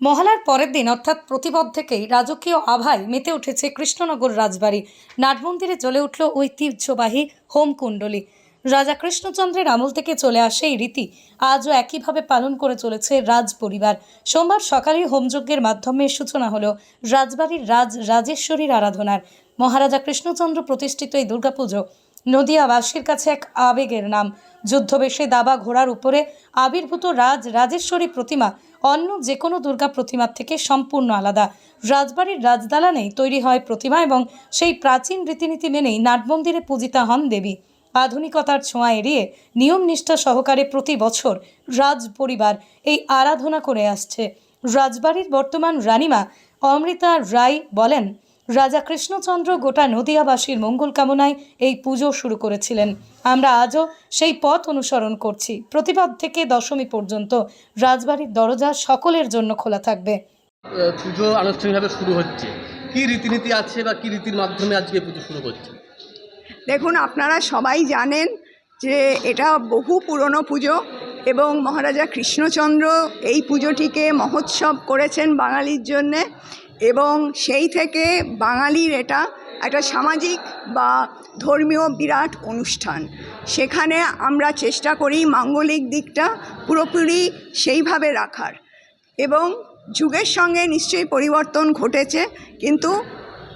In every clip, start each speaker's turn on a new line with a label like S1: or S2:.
S1: মহালার পরের দিন, অর্থাৎ প্রতিপদ থেকেই, রাজকীয় আভায় মেতে উঠেছে কৃষ্ণনগর রাজবাড়ি। নাটমন্দিরে জ্বলে উঠল ঐতিহ্যবাহী হোম কুণ্ডলী। রাজা কৃষ্ণচন্দ্রের আমল থেকে চলে আসে এই রীতি। আজও একইভাবে পালন করে চলেছে রাজ পরিবার সোমবার সকালে হোমযজ্ঞের মাধ্যমে সূচনা হলো রাজবাড়ির রাজ রাজেশ্বরীর আরাধনার। মহারাজা কৃষ্ণচন্দ্র প্রতিষ্ঠিত এই দুর্গাপুজো নদিয়াবাসীর কাছে এক আবেগের নাম। যুদ্ধবেশে দাবা ঘোড়ার উপরে আবির্ভূত রাজ রাজেশ্বরী প্রতিমা অন্য যে কোনো দুর্গা প্রতিমার থেকে সম্পূর্ণ আলাদা। রাজবাড়ির রাজদালানেই তৈরি হয় প্রতিমা এবং সেই প্রাচীন রীতিনীতি মেনেই নাটমন্দিরে পূজিতা হন দেবী। আধুনিকতার ছোঁয়া এড়িয়ে নিয়ম নিষ্ঠা সহকারে প্রতি বছর রাজ পরিবার এই আরাধনা করে আসছে। রাজবাড়ির বর্তমান রানিমা অমৃতা রায় বলেন রাজা কৃষ্ণচন্দ্র গোটা নদিয়াবাসীর মঙ্গল কামনায় এই পুজো শুরু করেছিলেন। আমরা আজও সেই পথ অনুসরণ করছি। প্রতিপদ থেকে দশমী পর্যন্ত রাজবাড়ির দরজা সকলের জন্য খোলা থাকবে।
S2: পুজো আনুষ্ঠানিকভাবে শুরু হচ্ছে। কি রীতিনীতি আছে বা কি রীতির মাধ্যমে আজকে পুজো শুরু করছে
S3: দেখুন আপনারা সবাই জানেন যে এটা বহু পুরনো পুজো এবং মহারাজা কৃষ্ণচন্দ্র এই পুজোটিকে মহোৎসব করেছেন বাঙালির জন্যে। এবং সেই থেকে বাঙালির এটা একটা সামাজিক বা ধর্মীয় বিরাট অনুষ্ঠান। সেখানে আমরা চেষ্টা করি মাঙ্গলিক দিকটা পুরোপুরি সেইভাবে রাখার। এবং যুগের সঙ্গে নিশ্চয়ই পরিবর্তন ঘটেছে, কিন্তু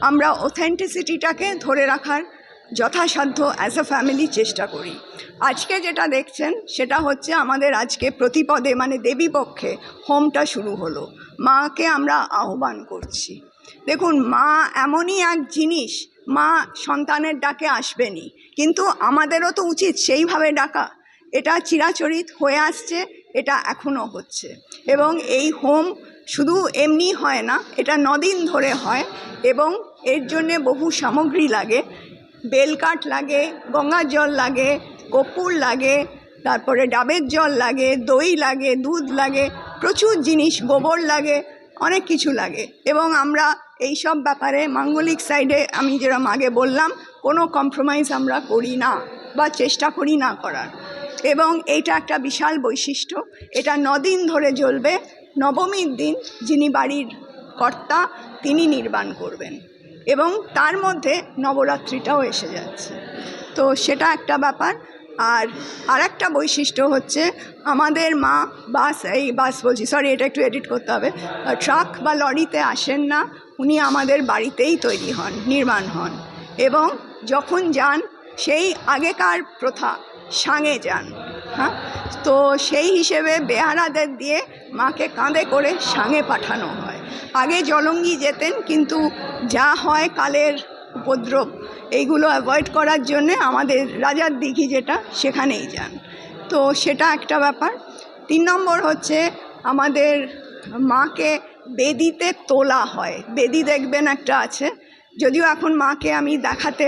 S3: আমরা অথেন্টিসিটিটাকে ধরে রাখার যথাসাধ্য অ্যাজ আ ফ্যামিলি চেষ্টা করি। আজকে যেটা দেখছেন, সেটা হচ্ছে আমাদের আজকে প্রতিপদে মানে দেবী পক্ষে, হোমটা শুরু হলো। মাকে আমরা আহ্বান করছি। দেখুন, মা এমনই এক জিনিস, মা সন্তানের ডাকে আসবেনি কিন্তু আমাদেরও তো উচিত সেইভাবে ডাকা। এটা চিরাচরিত হয়ে আসছে, এটা এখনও হচ্ছে। এবং এই হোম শুধু এমনি হয় না, এটা নদিন ধরে হয় এবং এর জন্যে বহু সামগ্রী লাগে। বেলকাঠ লাগে গঙ্গার জল লাগে, কর্পূর লাগে, তারপরে ডাবের জল লাগে, দই লাগে, দুধ লাগে, প্রচুর জিনিস, গোবর লাগে, অনেক কিছু লাগে। এবং আমরা এই সব ব্যাপারে মাঙ্গলিক সাইডে আমি যেরকম আগে বললাম, কোনো কম্প্রোমাইজ আমরা করি না বা চেষ্টা করি না করার। এবং এইটা একটা বিশাল বৈশিষ্ট্য, এটা নদিন ধরে জ্বলবে, নবমীর দিন যিনি বাড়ির কর্তা, তিনি নির্বাণ করবেন। এবং তার মধ্যে নবরাত্রিটাও এসে যাচ্ছে। তো সেটা একটা ব্যাপার। আর আরেকটা বৈশিষ্ট্য হচ্ছে আমাদের মা বাস, এই বাস বলছি সরি এটা একটু এডিট করতে হবে। ট্রাক বা লরিতে আসেন না, উনি আমাদের বাড়িতেই তৈরি হন, নির্মাণ হন। এবং যখন যান, সেই আগেকার প্রথা, সাঙে যান হ্যাঁ? তো সেই হিসেবে বেহারাদের দিয়ে মাকে কাঁধে করে সাঙে পাঠানো হয়। আগে জলঙ্গি যেতেন, কিন্তু যা হয় কালের উপদ্রব, এইগুলো অ্যাভয়েড করার জন্যে আমাদের রাজার দিঘি যেটা, সেখানেই যান। তো সেটা একটা ব্যাপার। তিন নম্বর হচ্ছে আমাদের মাকে বেদিতে তোলা হয়। বেদি দেখবেন একটা আছে। যদিও এখন মাকে আমি দেখাতে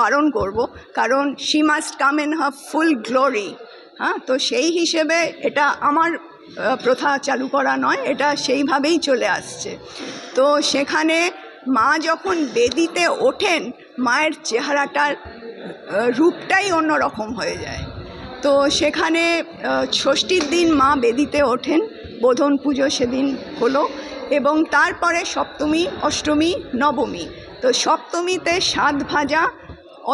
S3: বারণ করব, কারণ she must come in her full glory হ্যাঁ তো সেই হিসেবে এটা আমার প্রথা চালু করা নয়, এটা সেইভাবেই চলে আসছে। তো সেখানে মা যখন বেদিতে ওঠেন, মায়ের চেহারাটার রূপটাই অন্যরকম হয়ে যায়। তো সেখানে ষষ্ঠীর দিন মা বেদিতে ওঠেন, বোধন পুজো সেদিন হলো এবং তারপরে সপ্তমী, অষ্টমী, নবমী। তো সপ্তমীতে সাত ভাজা,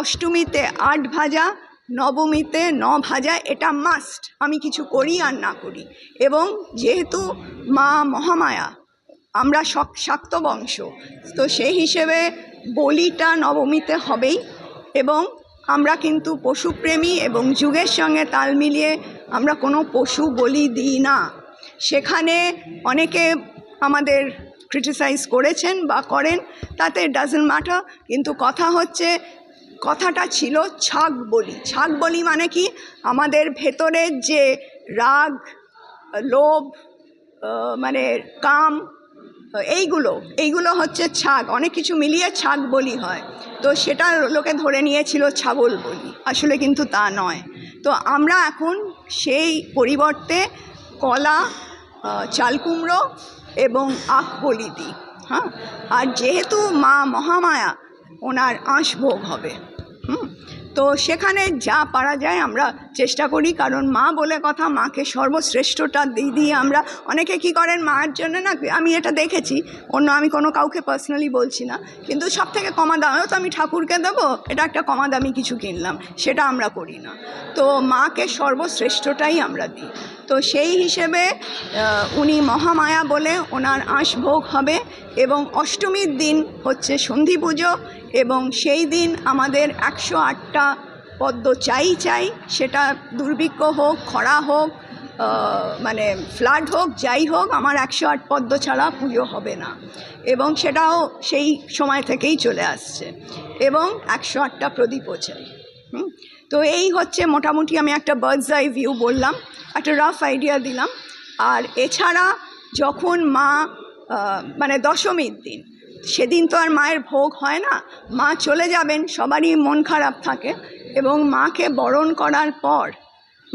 S3: অষ্টমীতে আট ভাজা নবমীতে ন ভাজা এটা মাস্ট আমি কিছু করি আর না করি। এবং যেহেতু মা মহামায়া, আমরা শক- শাক্ত বংশ, তো সেই হিসেবে বলিটা নবমীতে হবেই এবং আমরা কিন্তু পশুপ্রেমী এবং যুগের সঙ্গে তাল মিলিয়ে আমরা কোনো পশু বলি দিই না। সেখানে অনেকে আমাদের ক্রিটিসাইজ করেছেন বা করেন, তাতে ডাজেন্ট ম্যাটার কিন্তু কথা হচ্ছে কথাটা ছিল ছাগ বলি। ছাগ বলি মানে কি? আমাদের ভেতরের যে রাগ, লোভ মানে কাম, এইগুলো এইগুলো হচ্ছে ছাগ। অনেক কিছু মিলিয়ে ছাগ বলি হয়। তো সেটা লোকে ধরে নিয়েছিল ছাগল বলি। আসলে কিন্তু তা নয়। তো আমরা এখন সেই পরিবর্তে কলা চালকুমড়ো এবং আখ বলি দিই। হ্যাঁ? আর যেহেতু মা মহামায়া ওনার আঁশভোগ হবে। হুম? তো সেখানে যা পারা যায় আমরা চেষ্টা করি, কারণ মা বলে কথা, মাকে সর্বশ্রেষ্ঠটা দিয়ে দিয়ে আমরা অনেকে কি করেন, মায়ের জন্য না, আমি এটা দেখেছি, অন্য আমি কোনো কাউকে পার্সোনালি বলছি না, কিন্তু সব থেকে কমা দামেও তো আমি ঠাকুরকে দেবো, এটা একটা কমা দামি কিছু কিনলাম, সেটা আমরা করি না। তো মাকে সর্বশ্রেষ্ঠটাই আমরা দিই। তো সেই হিসেবে উনি মহামায়া বলে ওনার আঁশভোগ হবে, এবং অষ্টমীর দিন হচ্ছে সন্ধি পুজো, এবং সেই দিন আমাদের একশো আটটা পদ্ম চাই চাই, সেটা দুর্ভিক্ষ হোক, খরা হোক মানে ফ্লাড হোক, যাই হোক, আমার একশো আট পদ্ম ছাড়া পুজো হবে না। এবং সেটাও সেই সময় থেকেই চলে আসছে। এবং একশো আটটা প্রদীপও চাই? তো এই হচ্ছে মোটামুটি আমি একটা বার্ডস আই ভিউ বললাম, একটা রাফ আইডিয়া দিলাম। আর এছাড়া যখন মা মানে দশমীর দিন, সেদিন তো আর মায়ের ভোগ হয় না, মা চলে যাবেন, সবারই মন খারাপ থাকে। এবং মাকে বরণ করার পর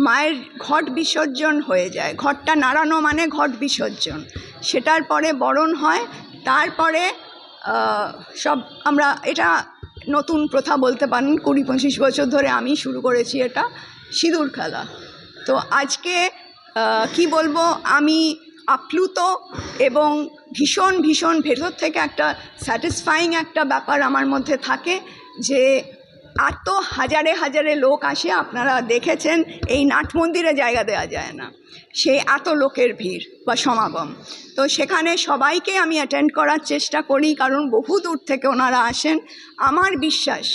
S3: মায়ের ঘট বিসর্জন হয়ে যায়। ঘটটা নাড়ানো মানে ঘট বিসর্জন। সেটার পরে বরণ হয়, তারপরে সব আমরা এটা নতুন প্রথা বলতে পারেন, কুড়ি পঁচিশ বছর ধরে আমি শুরু করেছি এটা, সিঁদুর খেলা। তো আজকে কি বলব, আমি আপ্লুত এবং ভীষণ ভীষণ ভেতর থেকে একটা স্যাটিসফাইং একটা ব্যাপার আমার মধ্যে থাকে যে এত হাজারে হাজারে লোক আসে, আপনারা দেখেছেন, এই নাট মন্দিরে জায়গা দেওয়া যায় না। সে এত লোকের ভিড় বা সমাগম। তো সেখানে সবাইকে আমি অ্যাটেন্ড করার চেষ্টা করি, কারণ বহু দূর থেকে ওনারা আসেন। আমার বিশ্বাস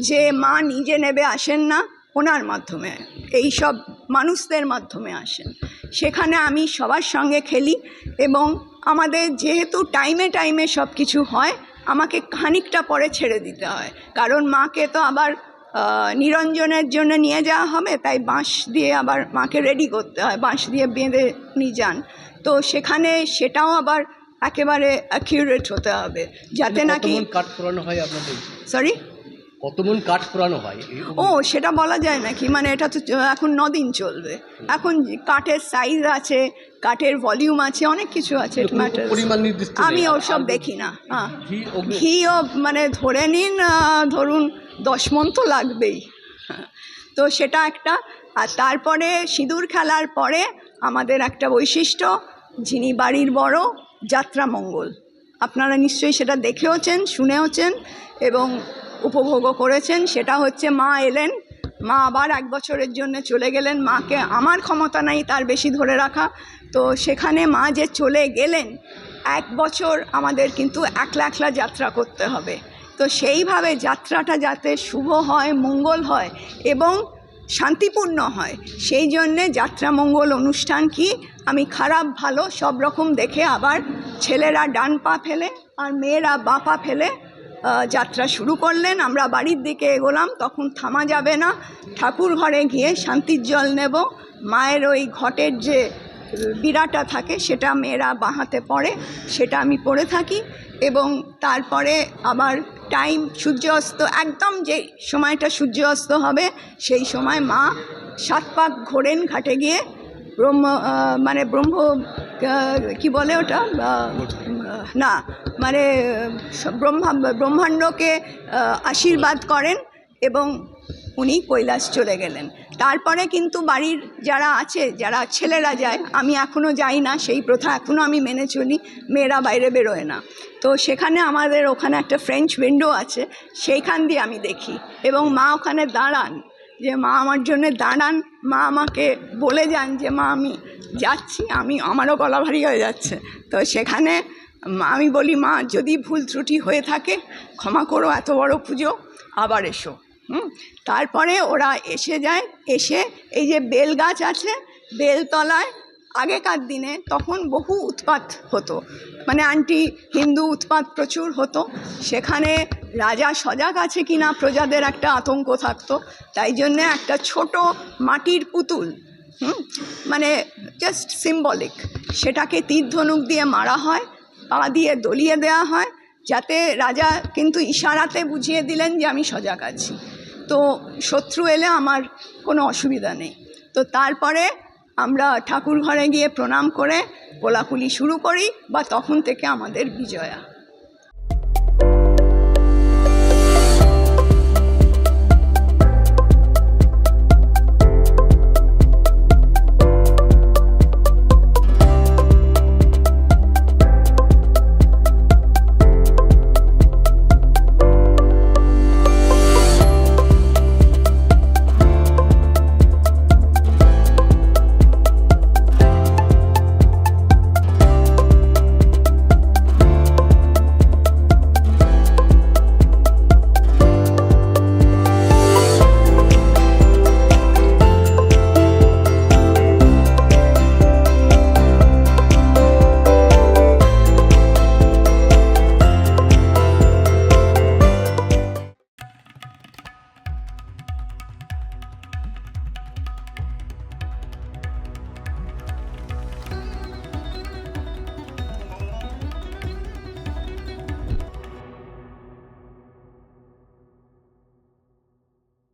S3: যে মা নিজে নেবে আসেন না, ওনার মাধ্যমে এই সব মানুষদের মাধ্যমে আসেন। সেখানে আমি সবার সঙ্গে খেলি এবং আমাদের যেহেতু টাইমে টাইমে সব কিছু হয় আমাকে খানিকটা পরে ছেড়ে দিতে হয়। কারণ মাকে তো আবার নিরঞ্জনের জন্য নিয়ে যাওয়া হবে তাই বাঁশ দিয়ে আবার মাকে রেডি করতে হয় বাঁশ দিয়ে বেঁধে নিয়ে যান। তো সেখানে সেটাও আবার একেবারে অ্যাকিউরেট হতে হবে যাতে নাকি
S2: কাঠ পোড়ানো হয় আপনাদের?
S3: সরি
S2: কতমন কাঠ পোড়ানো হয়?
S3: ও সেটা বলা যায় নাকি? মানে এটা তো এখন নদিন চলবে। এখন কাঠের সাইজ আছে কাঠের ভলিউম আছে অনেক কিছু আছে
S2: পরিমাণ নির্দিষ্ট
S3: আমি ওসব দেখি না হ্যাঁ। ঘিও মানে ধরে নিন ধরুন দশ মন তো লাগবেই। হ্যাঁ। তো সেটা একটা। আর তারপরে সিঁদুর খেলার পরে আমাদের একটা বৈশিষ্ট্য যিনি বাড়ির বড় যাত্রামঙ্গল আপনারা নিশ্চয়ই সেটা দেখেওছেন শুনেওছেন এবং উপভোগও করেছেন, সেটা হচ্ছে মা এলেন, মা আবার এক বছরের জন্য চলে গেলেন, মাকে আমার ক্ষমতা নাই তার বেশি ধরে রাখা। তো সেখানে মা যে চলে গেলেন, এক বছর আমাদের কিন্তু একলা একলা যাত্রা করতে হবে। তো সেইভাবে যাত্রাটা যাতে শুভ হয়, মঙ্গল হয় এবং শান্তিপূর্ণ হয়, সেই জন্যে যাত্রামঙ্গল অনুষ্ঠান কি? আমি খারাপ, ভালো, সব রকম দেখে আবার ছেলেরা ডান পা ফেলে আর মেয়েরা বাঁ পা ফেলে যাত্রা শুরু করলেন, আমরা বাড়ির দিকে এগোলাম, তখন থামা যাবে না। ঠাকুর ঘরে গিয়ে শান্তির জল নেব। মায়ের ওই ঘটের যে বিড়াটা থাকে, সেটা মেয়েরা বাঁহাতে পড়ে, সেটা আমি পড়ে থাকি এবং তারপরে আবার টাইম সূর্য অস্ত একদম যে সময়টা সূর্য অস্ত হবে, সেই সময় মা সাত পাক ঘোরেন ঘাটে গিয়ে। ব্রহ্ম মানে ব্রহ্ম কি বলে ওটা? না মানে ব্রহ্মা, ব্রহ্মাণ্ডকে আশীর্বাদ করেন এবং উনি কৈলাস চলে গেলেন। তারপরে কিন্তু বাড়ির যারা আছে, যারা ছেলেরা যায়, আমি এখনও যাই না, সেই প্রথা এখনও আমি মেনে চলি, মেয়েরা বাইরে বেরোয় না। তো সেখানে আমাদের ওখানে একটা ফ্রেঞ্চ উইন্ডো আছে, সেইখান দিয়ে আমি দেখি এবং মা ওখানে দাঁড়ান। যে মা আমার জন্য দাঁড়ান, মা আমাকে বলে যান যে, মা, আমি যাচ্ছি, আমি, আমারও গলা ভারী হয়ে যাচ্ছে। তো সেখানে আমি বলি, মা, যদি ভুল ত্রুটি হয়ে থাকে, ক্ষমা করো, এত বড় পুজো, আবার এসো। হুম? তারপরে ওরা এসে যায়, এসে এই যে বেল গাছ আছে, বেলতলায়, আগেকার দিনে তখন বহু উৎপাত হতো। মানে আন্টি হিন্দু উৎপাত প্রচুর হতো। সেখানে রাজা সজাগ আছে কি না প্রজাদের একটা আতঙ্ক থাকতো, তাই জন্যে একটা ছোট মাটির পুতুল মানে জাস্ট সিম্বলিক সেটাকে তীর ধনুক দিয়ে মারা হয়, পা দিয়ে দলিয়ে দেওয়া হয়, যাতে রাজা কিন্তু ইশারাতে বুঝিয়ে দিলেন যে আমি সজাগ আছি। তো শত্রু এলে আমার কোনো অসুবিধা নেই। তো তারপরে আমরা ঠাকুর ঘরে গিয়ে প্রণাম করে কোলাকুলি শুরু করি বা তখন থেকে আমাদের বিজয়া।